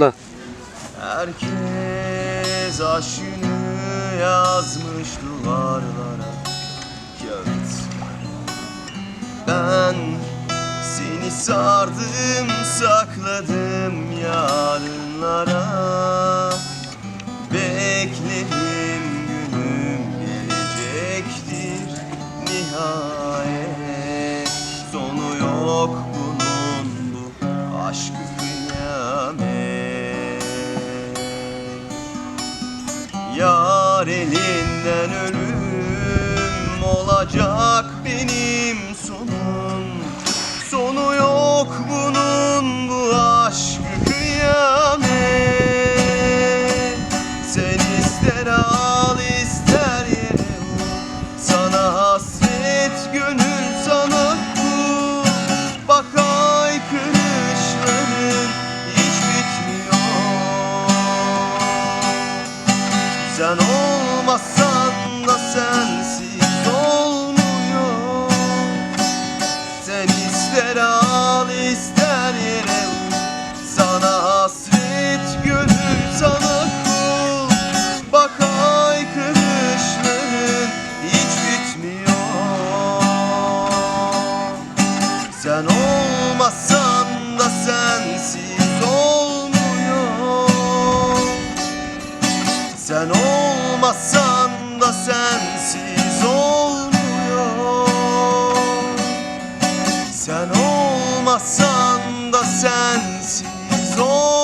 La. Herkes aşkını yazmış duvarlara. Kağıt. Ben seni sardım sakladım yarınlara. Bekledim günüm gelecektir nihayet. Sonu yok bunun bu aşkı Yar elinden ölüm sen olmasan da sensiz olmuyor. Sen ister al ister yere Sana hasret gönül sana kul. Bak ay kırışların hiç bitmiyor. Sen olmasan Sen olmasan da sensiz olmuyor. Sen olmasan da sensiz olmuyor